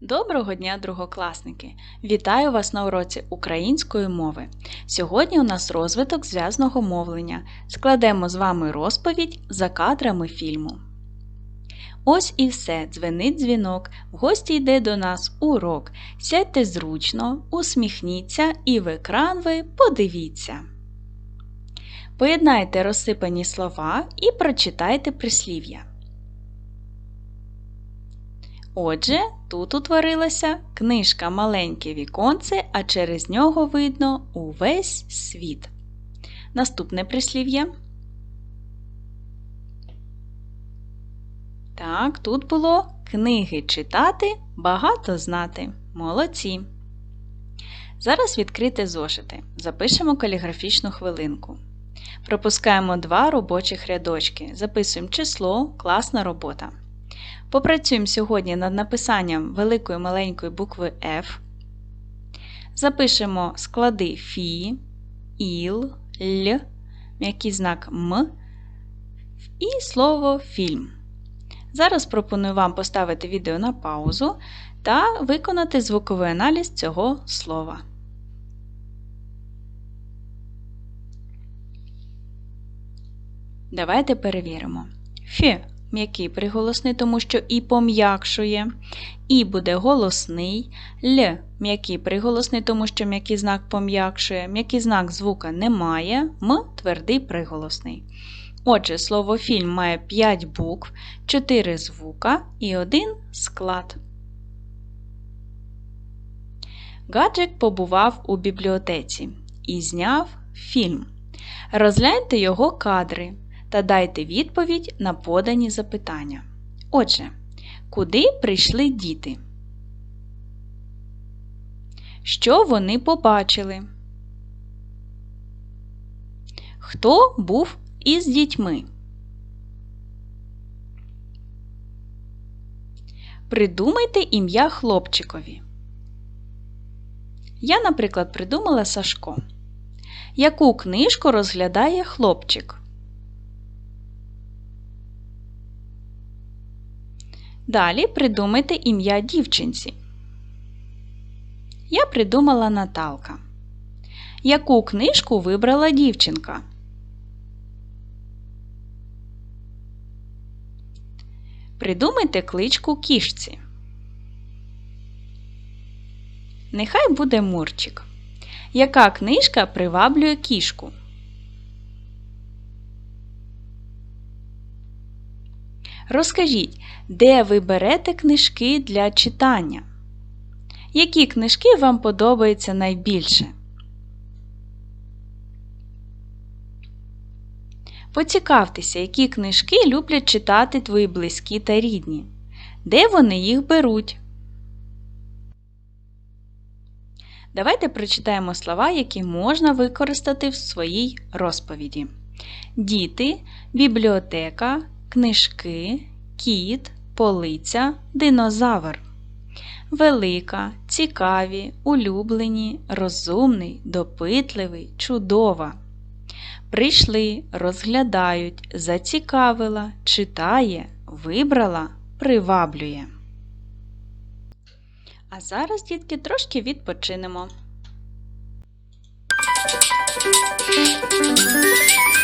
Доброго дня, другокласники! Вітаю вас на уроці української мови. Сьогодні у нас розвиток зв'язного мовлення. Складемо з вами розповідь за кадрами фільму. Ось і все, дзвенить дзвінок, в гості йде до нас урок. Сядьте зручно, усміхніться і в екран ви подивіться. Поєднайте розсипані слова і прочитайте прислів'я. Отже, тут утворилася книжка Маленьке віконце, а через нього видно увесь світ. Наступне прислів'я. Так, тут було книги читати, багато знати. Молодці. Зараз відкрити зошити. Запишемо каліграфічну хвилинку. Пропускаємо два робочих рядочки. Записуємо число, класна робота. Попрацюємо сьогодні над написанням великої маленької букви F. Запишемо склади Фі, Іл, Л, м'який знак М і слово фільм. Зараз пропоную вам поставити відео на паузу та виконати звуковий аналіз цього слова. Давайте перевіримо. Фі м'який приголосний, тому що і пом'якшує, і буде голосний, Л м'який приголосний, тому що м'який знак пом'якшує, м'який знак звука немає, М твердий приголосний. Отже, слово фільм має 5 букв, 4 звука і 1 склад. Гаджик побував у бібліотеці і зняв фільм. Розгляньте його кадри та дайте відповідь на подані запитання. Отже, куди прийшли діти? Що вони побачили? Хто був із дітьми? Придумайте ім'я хлопчикові. Я, наприклад, придумала Сашко. Яку книжку розглядає хлопчик? Далі придумайте ім'я дівчинці. Я придумала Наталка. Яку книжку вибрала дівчинка? Придумайте кличку кішці. Нехай буде Мурчик. Яка книжка приваблює кішку? Розкажіть, де ви берете книжки для читання? Які книжки вам подобаються найбільше? Поцікавтеся, які книжки люблять читати твої близькі та рідні. Де вони їх беруть? Давайте прочитаємо слова, які можна використати в своїй розповіді: діти, бібліотека, книжки, кіт, полиця, динозавр. Велика, цікаві, улюблені, розумний, допитливий, чудова. Прийшли, розглядають, зацікавила, читає, вибрала, приваблює. А зараз, дітки, трошки відпочинемо.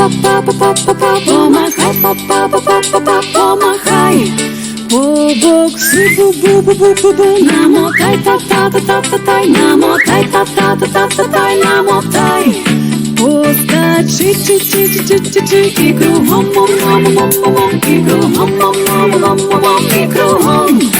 помахай, помахай, па-па, па-па, па-па, помахай. Побок бу-бу-бу-бу-бу-бу, намотай, та-та-та-та-та-тай, намотай, та-та-та-та-та-тай, намотай. Поскачи, чи-чи-чи-чи-чи-чи, і кругом, мом-мом-мом-мом, і кругом, мом-мом-мом-мом, і кругом.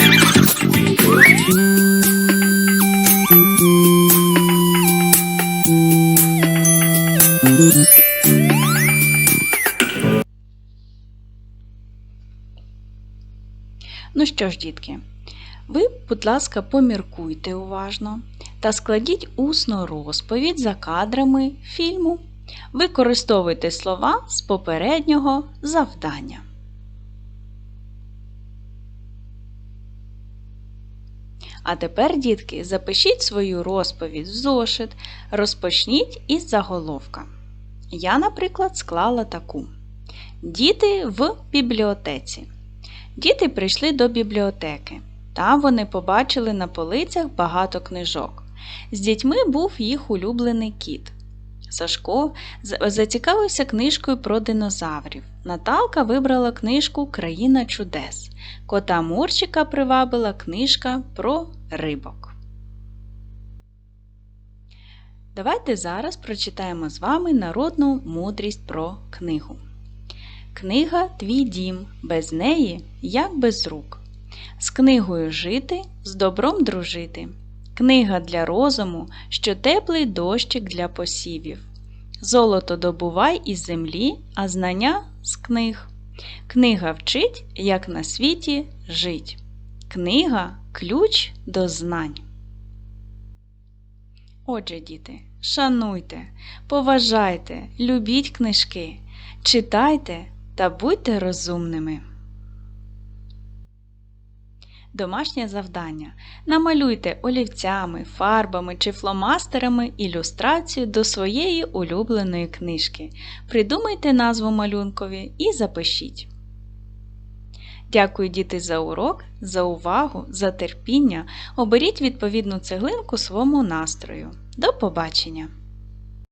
Ну що ж, дітки, ви, будь ласка, поміркуйте уважно та складіть усну розповідь за кадрами фільму. Використовуйте слова з попереднього завдання. А тепер, дітки, запишіть свою розповідь в зошит, розпочніть із заголовка. Я, наприклад, склала таку: Діти в бібліотеці. Діти прийшли до бібліотеки. Там вони побачили на полицях багато книжок. З дітьми був їх улюблений кіт. Сашко зацікавився книжкою про динозаврів. Наталка вибрала книжку Країна чудес. Кота Мурчика привабила книжка про рибок. Давайте зараз прочитаємо з вами народну мудрість про книгу. Книга твій дім, без неї, як без рук. З книгою жити, з добром дружити. Книга для розуму, що теплий дощик для посівів. Золото добувай із землі, а знання з книг. Книга вчить, як на світі жить. Книга ключ до знань. Отже, діти, шануйте, поважайте, любіть книжки, читайте та будьте розумними. Домашнє завдання. Намалюйте олівцями, фарбами чи фломастерами ілюстрацію до своєї улюбленої книжки. Придумайте назву малюнкові і запишіть. Дякую, діти, за урок, за увагу, за терпіння. Оберіть відповідну цеглинку своєму настрою. До побачення!